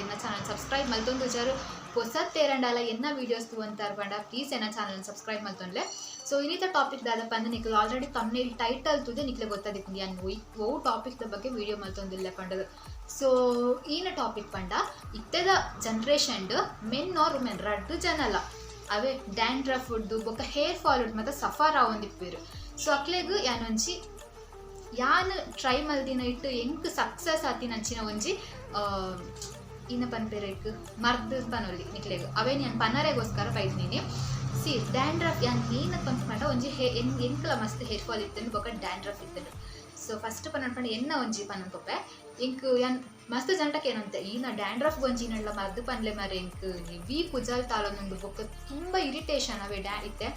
ಇನ್ನ channel subscribe ಮಲ್ತೊಂದು മൽത്തൊന്ന് ചോദിച്ചാൽ ಹೊಸತ್ತೇರಂಡಲ್ಲ ಎನ್ನ ವೀಡಿಯೋಸ್ದು ಅಂತ ಅರ್ಬಂಡ ಪ್ಲೀಸ್ ಏನ ಚಾನಲ್ ಸಬ್ಸ್ಕ್ರೈಬ್ ಮಲ್ತೊಂದ್ಲೆ ಸೊ ಇನ್ನಿತ ಟಾಪಿಕ್ ದಾದಪ್ಪ ಅಂದ್ರೆ ನಿಕ್ಲು ಆಲ್ರೆಡಿ ತಮ್ಮನೇ ಟೈಟಲ್ ತುದೆ ನಿಕ್ಲೆ ಗೊತ್ತಾದಿಕ್ಕಿ ಓ ಟಾಪಿಕ್ ಬಗ್ಗೆ ವಿಡಿಯೋ ಮಲ್ತೊಂದಿಲ್ಲ ಪಂಡದು. ಸೊ ಈನ ಟಾಪಿಕ್ ಪಂಡ, ಇತ್ತದ ಜನ್ರೇಷನ್ ಮೆನ್ ಆರ್ ವುಮೆನ್ ರಡ್ಡು ಜನಲ್ಲ ಅವೇ ಡ್ಯಾಂಡ್ರಫ್ ಉಡ್ದು ಬೊಕ್ಕ ಹೇರ್ ಫಾಲ್ ಉಡ್ ಮತ್ತು ಸಫಾರ್ ಆವೊಂದಿಪ್ಪೇರು ಸೊ ಅಕ್ಲೆಗು ಯಾನೊಂಚಿ ಯಾನ್ ಟ್ರೈ ಮಲ್ದಿನ ಇಟ್ಟು ಎಂಕ್ ಸಕ್ಸಸ್ ಆತಿನಂಚಿನ ಒಂಜಿ ಇನ್ನ ಪನ್ಪೆರೆಗ್ ಮರ್ದ್ ನಿಕ್ಲೆಗ್ ಅವೇ ನಾನು ಪನ್ನರೆಗೋಸ್ಕರ ಬೈದಿನಿ ಸಿ, ಡ್ಯಾಂಡ್ರಫ್ ಯಾನ್ ನೀನ ಪಂಪಂಡ ಒಂಜಿ ಹೇ, ಎನ್ ಎಂಕಲ ಮಸ್ತ್ ಹೇರ್ ಫಾಲ್ ಇತ್ತು ಬೊಕ ಡ್ಯಾಂಡ್ರಫ್ ಇತ್ತು ಸೊ ಫಸ್ಟ್ ಪನ್ನಡ್ಪಂಡ ಎನ್ನ ಒಂಜಿ ಪನ್ನಂತೊಪ್ಪೆ ಎಂಕ್ ಯಾನ್, ಮಸ್ತ್ ಜನಟಕ್ಕೆ ಏನಂತೆ? ಈನ ಡ್ಯಾಂಡ್ರಫ್ ಒಂಜಿ ನಡ್ಲ ಮರ್ದ್ ಪನ್ಲೆ ಮರೆ ಎಂಕ್ ವಿ ಕುಜಲ್ ತಾಳೊಂದು ಬೊಕ್ಕ ತುಂಬ ಇರಿಟೇಷನ್ ಅವೇ ಡ್ಯಾ ಇತ್ತೆ.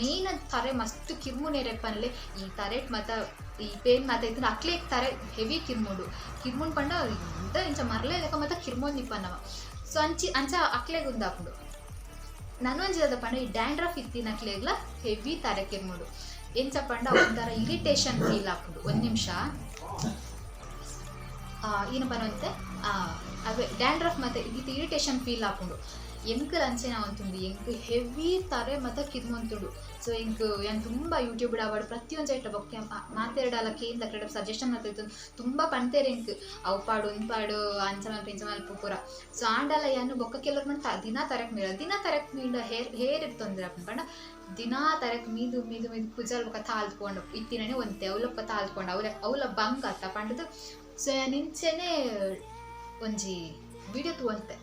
ಮೇನ್ ತರೆ ಮಸ್ತ್ ಕಿರ್ಮುನೆ ರೆಪ್ಪನ್ಲೆ ಈ ತರೆಟ್ ಮತ್ತ ಈ ಪೇನ್ ಮಾತ ಇತ್ತು ಅಕ್ಲೆ ತರೆ ಹೆವಿ ಕಿರ್ಮುಡು. ಕಿರ್ಮುನ್ ಪಂಡ ಇಂತ ಇಂಚ ಮರ್ಲೆ ಲೆಕ್ಕ ಮತ್ತೆ ಕಿರ್ಮೋನ್ ನಿಪ್ಪನವ. ಸೊ ಅಂಚಿ, ಅಂಚ ಅಕ್ಲೆ ಗುಂದಾಪುಡು ನನೊಂಜಿದ ಪಂಡ ಈ ಡ್ಯಾಂಡ್ರಫ್ ಇತ್ತಿನ ಅಕ್ಲೇಗ್ಲ ಹೆವಿ ತರೆ ಕಿರ್ಮುಡು. ಎಂಚ ಪಂಡ ಒಂಥರ ಇರಿಟೇಷನ್ ಫೀಲ್ ಆಗ್ಬಿಡು ಒಂದ್ ನಿಮಿಷ. ಏನು ಪನಂತೆ ಅದೇ ಡ್ಯಾಂಡ್ರಫ್ ಮತ್ತೆ ಇದು ಇರಿಟೇಷನ್ ಫೀಲ್ ಆಪುಂಡು. ಎಂಕ್ ಅಂಚೆನ ಅಂతుండు ಎಂಕ್ ಹೆವಿ ತರೆ ಮತ್ತು ಕಿದ್ಮಂತುಂಡು ಸೊ ಎಂಕ್ ಏನ್ ತುಂಬ ಯೂಟ್ಯೂಬ್ ಆವಾಡು ಪ್ರತಿಯೊಂದು ಐಟ ಬೊಕ್ಕೆ ಮಾತೆರಡಲ ಕೇಂದ್ರ ಕಡೆ ಸಜೆಷನ್ ಮಾತಾಡ್ತು ತುಂಬ ಪಣ್ತೇರೆ ಎಂಕ್ ಅವು ಪಾಡು ಉನ್ ಪಾಡು ಅಂಚ ಮಲ್ಪ ಇಂಚ ಮಲ್ಪ ಪೂರ. ಸೊ ಆಂಡಲ ಏನು ಬೊಕ್ಕ ಕೆಲವ್ರು ಮಾಡ್ತಾ ದಿನ ತರಕ್ ಮೀಡ ದಿನ ತರಕ್ ಮೀಡ ಹೇರ್ ಹೇರ್ ತೊಂದರೆ ಪಂಡ ದಿನಾ ತರಕ್ ಮೀದು ಮೀದು ಮೀದು ಪೂಜಲ್ ಬೊಕ್ಕ ತಾಳ್ಕೊಂಡು ಇತ್ತಿನೇ ಒಂತೆ ಅವಲೊಕ್ಕ ತಾಳ್ಕೊಂಡು ಅವಲ ಅವಲ ಬಂಗ್ ಅತ್ತ ಪಂಡದು. ಸೊ ನಿಂಚೆನೆ ಒಂಜಿ ವಿಡಿಯೋ ತೂವಂತೆ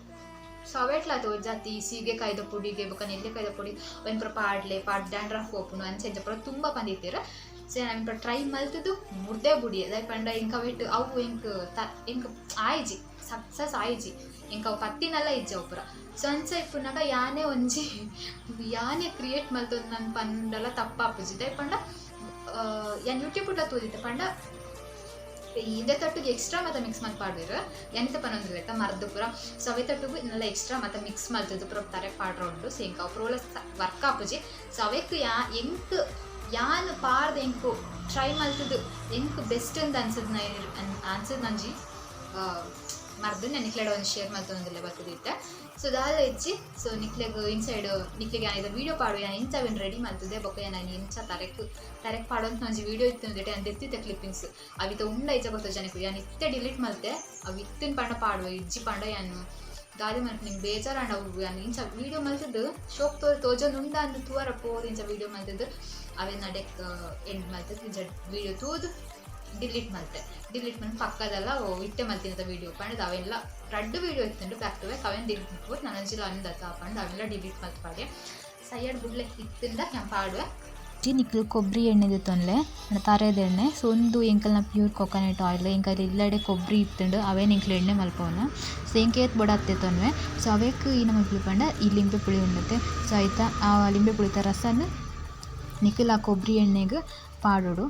ಸೊ ಅದು ಜಾತಿ ಸೀಗೆಕಾಯ್ದ ಪುಡಿಗೆ ಬೊಕ ನೆಲ್ಲಿಕಾಯ್ದ ಪುಡಿ ಒಂಪುರ ಪಾಡ್ಲೆ ಪಾಡ್ ಡ್ಯಾಂಡ್ರಫ್ ಅಂಚೆ ಪೂರ ತುಂಬ ಪಂದಿತ್ತೀರ ಸೊ ನಾನು ಟ್ರೈ ಮಲ್ತದು ಮುರ್ದೆ ಬುಡಿ ಅದೇ ಪಂಡ ಇಂಕ ವೆಟ್ ಅವು ಇಂಕ ತ ಇಂಕ ಆಯ್ಜಿ ಸಕ್ಸಸ್ ಆಯ್ಜಿ ಇಂಕ ಅವು ಪತ್ತಿನೆಲ್ಲ ಇಜ್ಜೆ ಪುರ ಸೊ ಅಂಚ ಇಪ್ಪುನಾಗ ಯಾನೇ ಒಂಜಿ ಯಾನೇ ಕ್ರಿಯೇಟ್ ಮಲ್ತದ್ದು ನನ್ನ ಪಂಡಲ ತಪ್ಪಾಪುಜಿ ದೈ ಪಂಡ ಯಾನ್ ಯೂಟ್ಯೂಬ್ ತೂದಿತ್ತೆ ಪಂಡ ಇದೇ ತಟ್ಟಿಗೆ ಎಕ್ಸ್ಟ್ರಾ ಮತ್ತೆ ಮಿಕ್ಸ್ ಮಾಡಿ ಪಾಡಿರು ಎಂತ ಪನೊಂದು ಮರದ ಪೂರ ಸವೆ ತಟ್ಟಿಗೂ ಇನ್ನೆಲ್ಲ ಎಕ್ಸ್ಟ್ರಾ ಮತ್ತೆ ಮಿಕ್ಸ್ ಮಾಡ್ತಿದ್ದು ಪೂರ ತಾರೆ ಪಾಡ್ರ ಉಂಟು ಸೇಂಕ ಪೂರ ವರ್ಕ್ ಆಪುಜಿ ಸವೆಕ್ ಯಾ ಎಂಕ್ ಯಾನ್ ಪಾಡ್ದ ಎಂಕು ಟ್ರೈ ಮಾಡ್ತಿದ್ದು. ಎಂಕ್ ಬೆಸ್ಟ್ ಅಂತ ಅನ್ಸದ್ ಅನ್ಸದ್ ನಂಜಿ. ಮರ್ದು ನಿಕ್ಲೆಡ್ ಒಂದು ಶೇರ್ ಮಲ್ತೊಂದಿಲ್ಲ ಬರ್ತದಿತ್ತ ಸೊ ದಾದ ಹೆಚ್ಚಿ ಸೊ ನಿಕ್ಲೆಗ್ ಇನ್ಸೈಡ್ ನಿಕ್ಲೆಗೆ ಯಾನಿದ ವಿಡಿಯೋ ಪಾಡು ಯಾನ್ ಇಂಚವೆನ್ ರೆಡಿ ಮಾಡ್ತಿದ್ದೆ, ಬೊಕ್ಕ ನಾನು ಇಂಚ ತರೆಕ್ ತರೆಕ್ ಪಾಡೋಂತ ಒಂದು ವಿಡಿಯೋ ಇತ್ತು ಅಂದ್ರೆ ಅಂತ ಎತ್ತಿದ್ದೆ ಕ್ಲಿಪ್ಪಿಂಗ್ಸ್ ಅವಿತ ಉಂಡ ಇಚ್ಚ ಗೊತ್ತ ಜನಕ್ಕೆ. ಯಾನ್ ಇತ್ತೆ ಡಿಲೀಟ್ ಮಲ್ತೆ ಅವು ಇತ್ತಿನ ಪಂಡ ಪಾಡುವ, ಇಜ್ಜಿ ಪಂಡ ಯಾನು ದಾದಿ ಮಲ್ತು ನಿಂಗೆ ಬೇಜಾರಾಂಡ ಅವು ಯಾನ್ ಇಂಚ ವೀಡಿಯೋ ಮಲ್ತಿದ್ದು ಶೋಕ್ ತೋ ತೋಜೊಂದು ಉಂಡ ಅಂದು ತೂವರ ಪೋರ್ ಇಂಚ ವೀಡಿಯೋ ಮಲ್ತಿದ್ದು ಅವೆನ್ ನಡೆಕ್ ಎಂಡ್ ಮಲ್ತದ್ದು ಇಂಚ ವೀಡಿಯೋ ತೂದು. ಡಿಲೀಟ್ ಮಾಡ್ತೆ ಡಿಲೀಟ್ ಮಾಡಿ ಪಕ್ಕದಲ್ಲ ಇಟ್ಟೆ ಇಟ್ಟೆ ಅಂತ ವಿಡಿಯೋ ಪಾಂಡ್ ಅವೆಲ್ಲ ರಡ್ಡು ವೀಡಿಯೋ ಇತ್ತು ಬ್ಯಾಕ್ ಟು ಬ್ಯಾಕ್ ಅವೇನು ಡಿಲೀಟ್ ಮಾಡ್ಬೋದು ನನ್ನ ಅಂಜಿಲ್ಲ ಅಂದತ್ತ ಪಂಡ್ ಅವೆಲ್ಲ ಡಿಲೀಟ್ ಮಲ್ತು ಪಾಡೆ ಸೈಯಡ್ ಬುಡ್ಲೆ ಇತ್ತಿಂದ ഞാൻ ಪಾಡುವೆ. ಜಿ ನಿಕ್ಲು ಕೊಬ್ಬರಿ ಎಣ್ಣೆದು ತೊಂದ್ಲೆ ತಾರೇದ ಎಣ್ಣೆ. ಸೊ ಒಂದು ಎಂಕಲ್ನ ಪ್ಯೂರ್ ಕೊಕೊನಟ್ ಆಯಿಲ್ ಎಂಕಲ್ ಇಲ್ಲಡೆ ಕೊಬ್ಬರಿ ಇತ್ತುಂಡು, ಅವೇ ನಿಂಕ್ಲು ಎಣ್ಣೆ ಮಲ್ಪವನ. ಸೊ ಎಂಕೇತ್ ಬೊಡತ್ತೆ ತೊಂದ್ವೆ ಸೊ ಅವೇಕ್ ಇನ್ನ ಮಲ್ಪು ಪಂಡ ಈ ಲಿಂಬೆ ಪುಳಿ ಉಂಡತ್ತೆ. ಸೊ ಆಯ್ತಾ, ಆ ಲಿಂಬೆ ಪುಳಿತ ರಸನ ನಿಖಿಲ್ ಆ ಕೊಬ್ಬರಿ ಎಣ್ಣೆಗೆ ಪಾಡೋಡು.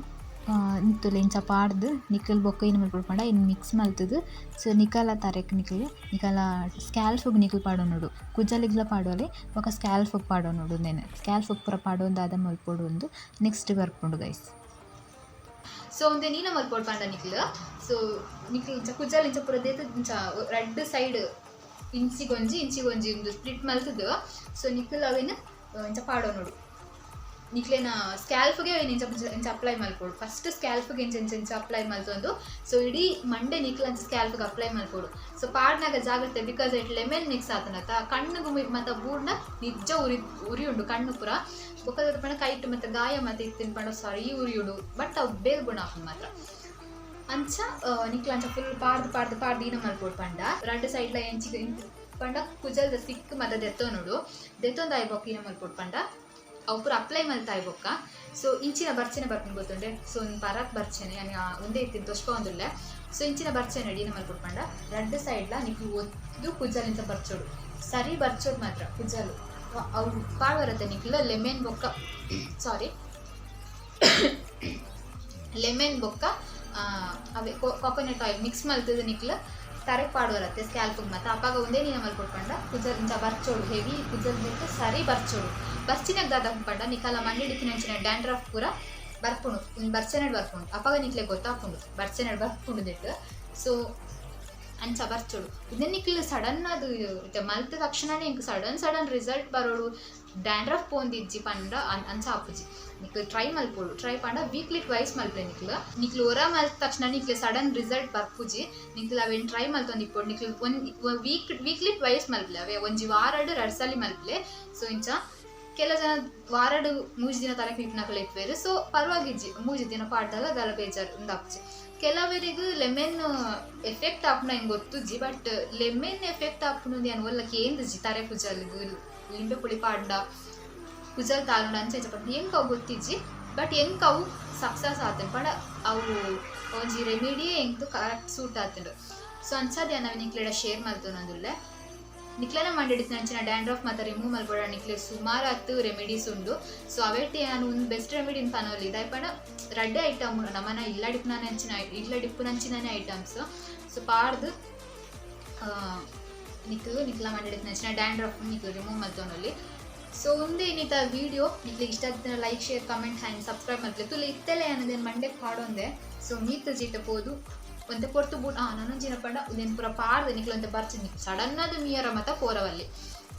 ನಿತ್ತುಲೆ ಇಂಚ ಪಾಡ್ದು ನಿಕಲ್ ಬೊಕ್ಕ ಇನ್ನು ಮಲ್ಪಡು ಪಂಡ ಇನ್ನು ಮಿಕ್ಸ್ ಮಲ್ತದು. ಸೊ ನಿಕಲ ತಾರೆಕ್ ನಿಖಿಲ್ ನಿಕಲ ಸ್ಕ್ಯಾಲ್ಫುಗ್ ನಿಕ್ಲು ಪಾಡೋನೋಡು ಕುಜಲಿಗ್ಲ ಪಾಡೋಲೆ ಬೊಕ ಸ್ಕ್ಯಾಲ್ಫುಗ್ ಪಾಡೋನೋಡು ನೆನೆ ಸ್ಕ್ಯಾಲ್ಫುಗ್ ಪೂರ ಅದ ಮಲ್ಪೊಡು ಒಂದು. ನೆಕ್ಸ್ಟ್ ಬರ್ಪುಂಡು ಗೈಸ್ ಸೊ ಒಂದು ನೀನ ಮಲ್ಪೊಡು ಪಂಡ ನಿಕ್ಲ್. ಸೊ ನಿಕ್ಲು ಇಂಚ ಕುಜಲ್ ಇಂಚ ಪೂರ ದೇತ ಇಂಚ ರೆಡ್ ಸೈಡ್ ಇಂಚಿಗೊಂಜಿ ಇಂಚಿಗೊಂಜಿ ಒಂದು ಸ್ಪ್ಲಿಟ್ ಮಲ್ತದ್ದು ಸೊ ನಿಕ್ಲ್ ಅವೇನು ಇಂಚ ಪಾಡೋ ನಿಕ್ಲೇನ ಸ್ಕ್ಯಾಲ್ಫ್ಗೆ ಇಂಚ ಇಂಚ- ಅಪ್ಲೈ ಮಾಡ್ಕೊಡು. ಫಸ್ಟ್ ಸ್ಕ್ಯಾಲ್ಫ್ಗೆ ಇಂಚ ಇಂಚ ಇಂಚ ಅಪ್ಲೈ ಮಲ್ತೊಂದು ಸೊ ಇಡೀ ಮಂಡೆ ಅಂತ ಸ್ಕ್ಯಾಲ್ಫ್ಗೆ ಅಪ್ಲೈ ಮಾಡ್ಕೊಡು. ಸೊ ಪಾಡ್ನಾಗ ಜಾಗ್ರತೆ ಬಿಕಾಸ್ ಇಟ್ ಲೆಮನ್ ಮಿಕ್ಸ್ ಆತನತ್ತ. ಕಣ್ಣು ಮತ್ತು ಬೂಡ್ನ ನಿಜ ಉರಿ ಉರಿ ಉಂಡು, ಕಣ್ಣು ಪುರ. ಬೊಕ್ಕದ ಪಣ ಕೈಟ್ ಮತ್ತು ಗಾಯ ಮತ್ತು ಇತ್ತಿನ ಪಂಡ ಸಾರಿ ಉರಿಯುಡು ಬಟ್ ಅವು ಬೇಗ ಗುಣ ಆಪುಂಡು ಮಾತ್ರ. ಅಂಚ ನಿಕ್ಲ ಅಂಚ ಫುಲ್ ಪಾಡ್ದು ಪಾಡ್ದು ಪಾಡ್ದು ಈನ ಮಾಡ್ಕೊಡು ಪಂಡ. ಎರಡು ಸೈಡ್ಲ ಎಂಚಿಗೆ ಪಂಡ ಕುಜಲ್ದ ಸಿಕ್ಕ ಮತ್ತು ದೆತ್ತೋ ನೋಡು ದೆತ್ತೊಂದು ಆಯ್ಬೊಕ್ಕ ಈನ ಮಾಡ್ಕೊಡು ಪಂಡ. ಪೂರ ಅಪ್ಲೈ ಮಲ್ತಾಯ್ ಬೊಕ್ಕ ಸೊ ಇಂಚಿನ ಬರ್ಚೆನೆ ಬರ್ತೀನಿ ಗೊತ್ತುಂಡೆ? ಸೊ ಒಂದು ಪರಾತ್ ಬರ್ಚೆನೆ ನಾನು ಒಂದೇ ಇತ್ತಿನ ದೊಷ್ಕ ಒಂದುಲ್ಲೆ ಸೊ ಇಂಚಿನ ಬರ್ಚೆನೆ ಅಡಿ ಈನ ರೆಡ್ ಪಂಡ ಎರಡು ಸೈಡ್ಲ ನೀವು ಒದ್ದು ಕುಜಲಿಂದ ಬರ್ಚೋಡು. ಸರಿ ಬರ್ಚೋಡು ಮಾತ್ರ ಕುಜಲು ಅವ್ರು ಪಾಳ್ ಬರುತ್ತೆ ನಿಕ್ಲ ಲೆಮೆನ್ ಬೊಕ್ಕ. ಸಾರಿ ಲೆಮೆನ್ ಬೊಕ್ಕ ಅವೇ ಕೊಕೊನಟ್ ಆಯಿಲ್ ಮಿಕ್ಸ್ ಮಲ್ತದ ನಿಕ್ಲ. ತರಕ್ ಸ್ಕ್ಯಾಲ್ ಸ್ಕ್ಯಾಲ್ಫಿಗೆ ಮತ್ತೆ ಅಪ್ಪಾಗ ಒಂದೇ ನೀನು ಮಲ್ಕೊಟ್ಕೊಂಡ ಕುಜಲ್ ಇಂಚ ಬರ್ಚೋಡು ಹೆವಿ ಕುಜಲ್ ಬಿಟ್ಟು ಸರಿ ಬರ್ಚೋಡು ಬರ್ಚಿನಾಗ ದಾದ ಪಂಡ ನಿಕಾಲ ಮಂಡಿಡಿತಿನ ಅಂಚಿನ ಡ್ಯಾಂಡ್ರಫ್ ಪೂರ ಇನ್ನು ಬರ್ಚೆನಡ್ ಬರ್ಪುಂಡು. ಅಪ್ಪಾಗ ನಿಕ್ಲೆ ಗೊತ್ತಾಕೊಂಡು ಬರ್ಚೆನಡ್ ಬರ್ಕೊಂಡು ಸೊ ಬರ್ಚೋಡು. ಇದನ್ನ ನಿಕ್ಲು ಸಡನ್ ಅದು ಮಲ್ತ ತಕ್ಷಣನೇ సడన్ ಸಡನ್ ಸಡನ್ ರಿಸಲ್ಟ್ ಬರೋಡು. ಡ್ಯಾಂಡ್ರಫ್ ಪೋಂದಿಜ್ಜಿ ಪಂಡ ಅಂಚ ಆಪುಜಿ ನಿಕ್ಲು ಟ್ರೈ ಮಲ್ಪೋಡು. ಟ್ರೈ ಪಂಡ ವೀಕ್ಲಿ ಟ್ವೈಸ್ ಮಲ್ಪೆ ನಿಕ್ಲು ನಿಕ್ಲು ಒರ ಮಲ್ತ ತಕ್ಷಣ ನಿಕ್ಲೆ ಸಡನ್ ರಿಸಲ್ಟ್ ಬರ್ಪುಜಿ ನಿಕ್ಲು ಅವೇನು ಟ್ರೈ ಮಲ್ತೊಂದು ಇಪ್ಪೋಡು. ನಿಕ್ಲು ಒಂದು ವೀಕ್ ವೀಕ್ಲಿ ಟ್ವೈಸ್ ಮಲ್ಪಲೆ. ಅವೇ ಒಂಜಿ ವಾರಡು ಎರಡು ಸಲ ಮಲ್ಪಲೆ. ಸೊ ಇಂಚ ಕೆಲ ಜನ ವಾರಡು ಮೂಜಿ ದಿನ ತನಕ ಇಟ್ನಕಲೆ ಇಪ್ಪೇರು ಸೊ ಪರವಾಗಿಜ್ಜಿ. ಮೂಜಿ ದಿನ ಪಾಡ್ದಾಗ ಗಲ ಬೇಜಾರು ಉಂದಾಪುಜಿ ಕೆಲವರಿಗೂ ಲೆಮನ್ ಎಫೆಕ್ಟ್ ಆಪುನ ಹಿಂಗೆ ಗೊತ್ತುಜ್ಜಿ ಬಟ್ ಲೆಮನ್ ಎಫೆಕ್ಟ್ ಆಪುನದು ಏನು ಒಲ್ಲಕ್ಕೆ ఏందిಜ್ಜಿ ತರೆ ಕುಜಲ್ಗು ಲಿಂಬೆ ಪುಳಿ ಪಾಡ್ಡ ಪೂಜಲ್ ತಾಲುಂಡ ಅಂಚೆ ಬಟ್ ಹೆಂಗೆ ಅವು ಗೊತ್ತಿಜ್ಜಿ ಬಟ್ ಹೆಂಗೆ ಅವು? ಸಕ್ಸಸ್ ಆತನ್ ಬಟ್ ಅವು ಒಂಜಿ ರೆಮಿಡಿ ಹೆಂಗೆ ಕರೆಕ್ಟ್ ಸೂಟ್ ಆತಂಡು ಸೊ ಅನ್ಸದ್ ನಾವು ನಿಕ್ಲೆಡ ಶೇರ್ ಮಲ್ತೊಂದುಲ್ಲೆ ನಿಕ್ಲೆನ ಮಾಡಿಡಿತ್ತು ನಂಚಿನ ಡ್ಯಾಂಡ್ರಫ್ ಮತ್ತು ರಿಮೂವ್ ಮಲ್ಬೋಡ ನಿಕ್ಲೆ ಸುಮಾರು ಹತ್ತು ರೆಮಿಡೀಸ್ ಉಂಡು ಸೊ ಅವೇಟಿ ನಾನು ಒಂದು ಬೆಸ್ಟ್ ರೆಮಿಡಿ ಪನೋಲಿ ಇದಾಯ್ಪಣ? ರಡ್ಡೆ ಐಟಮ್ ನಮ್ಮನ ಡಿಪ್ನ ನಾನು ಇಲ್ಲ ಡಿಪ್ ನಂಚಿನೇ ಐಟಮ್ಸ್ ಸೊ ಪಾಡ್ದು ನಿಕ್ಲು ನಿಕ್ಲ ಮಾಡಿಡಿತ್ತು ನಂಚಿನ ಡ್ಯಾಂಡ್ರಫ್ ನಿಕ್ಲು ರಿಮೂವ್ ಮಲ್ತೋನಲ್ಲಿ ಸೊ ಒಂದೇ ಇನ್ನಿತ ವಿಡಿಯೋ ನಿಕ್ಲೆ ಇಷ್ಟ ಆದ like share comment and subscribe ಮಾಡ್ಲಿ ತುಲೆ ಇತ್ತೆಲೆ ಅನ್ನೋದೇನು ಮಂಡೆ ಪಾಡೊಂದೆ. ಸೊ ಮೀತು ಜೀಟ ಒಂದು ಕೊಟ್ಟು ಬಿಟ್ಟು ಹಾಂ ನಾನು ಚಿನ್ನಪಂಡ ಉದೇನ್ ಪೂರ ಪಾಡ್ದು ನಿಕ್ಲೊಂದು ಬರ್ತೀನಿ ಸಡನ್ನಾದ ಮಿಯರ ಮತ ಪೋರವಲ್ಲಿ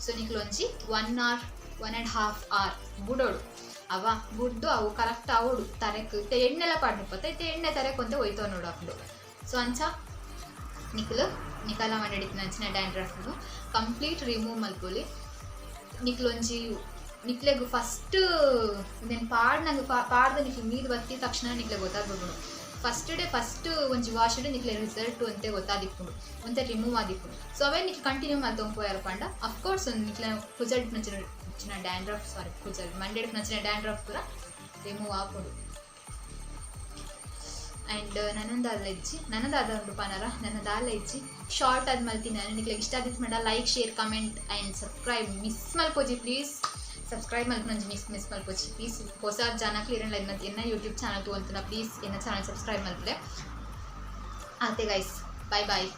so ನಿಕ್ಲೊಂಚಿ one hour one and half hour ಬುಡೋಡು ಅವ ಬುಡ್ದು ಅವು ಕರೆಕ್ಟ್ ಆವೋಡು ತರಕ್ ಇತ್ತೆ ಎಣ್ಣೆಲ್ಲ ಪಾಡ್ನಿಪ್ಪತ್ತೆ ಇತ್ತೆ ಎಣ್ಣೆ ತರಕೊಂತ ಹೋಯ್ತವ ನೋಡು ಅಪ್ಪಡು ಸೊ ಅಂಚ ನಿಕ್ಲು ನಿಕಲ ಮಾಡಿತ್ತು ನಂಚಿನ ಡ್ಯಾಂಡ್ರಫ್ನು ಕಂಪ್ಲೀಟ್ ರಿಮೂವ್ ಮಲ್ಕೊಳ್ಳಿ ನಿಕ್ಲೊಂಜಿ ನಿಕ್ಲೆಗ್ ಫಸ್ಟ್ నేను పాడినాక పాడదా నీకు ಮೀದ್ బతికి ತಕ್ಷಣ నీకు గొత్తారు ಫಸ್ಟ್ ಡೇ ಫಸ್ಟ್ ಒಂಜಿ ವಾಶ್ ಡೇ ನಿಕ್ಲೆ ರಿಸಲ್ಟ್ ಅಂತೆ ಗೊತ್ತಾದಿಪ್ಪುಂಡು ಒಂತೆ ರಿಮೂವ್ ಆದಿಪ್ಪುಂಡು ಸೊ ಅವೇ ನಿಕ್ಲೆ ಕಂಟಿನ್ಯೂ ಮಾಡ್ತೊಂದು పోయారు పండ అఫ్ కోర్స్ నిక్లే కుజల్ నచ్చిన నచ్చిన డాండ్రఫ్ సారీ కుజల్ మండేకి నచ్చిన డాండ్రఫ్ ಕೂಡ ರಿಮೂವ್ ಆಪುಂಡು ಆ್ಯಂಡ್ ನನ್ನದಾದ ಇಜ್ಜಿ ನನ್ನದಾದ ಉಂಟು ಪನರ ನನ್ನದಾಲ ಇಜ್ಜಿ ಶಾರ್ಟ್ ಆದ ಮಲ್ತೀನಿ ನಾನು ನಿಕ್ಲೆ ಇಷ್ಟ ಆದಿತ್ತು ಮೇಡ like share comment and subscribe miss ಮಲ್ಪೋಜಿ please subscribe ಮಲ್ಪೊಂಜಿ ಮಿಸ್ ಮಿಸ್ ಮಲ್ಪೋಜಿ ಪ್ಲೀಸ್ ಹೊಸ ಜನಕ್ಕೆ ಇರಲ್ಲ ಇನ್ನ ಎನ್ನ ಯೂಟ್ಯೂಬ್ ಚಾನಲ್ ತೋಂತನ ಪ್ಲೀಸ್ ಎನ್ನ ಚಾನಲ್ ಸಬ್ಸ್ಕ್ರೈಬ್ ಮಲ್ಪಲೆ ಆತೆ ಗೈಸ್ ಬಾಯ್ ಬಾಯ್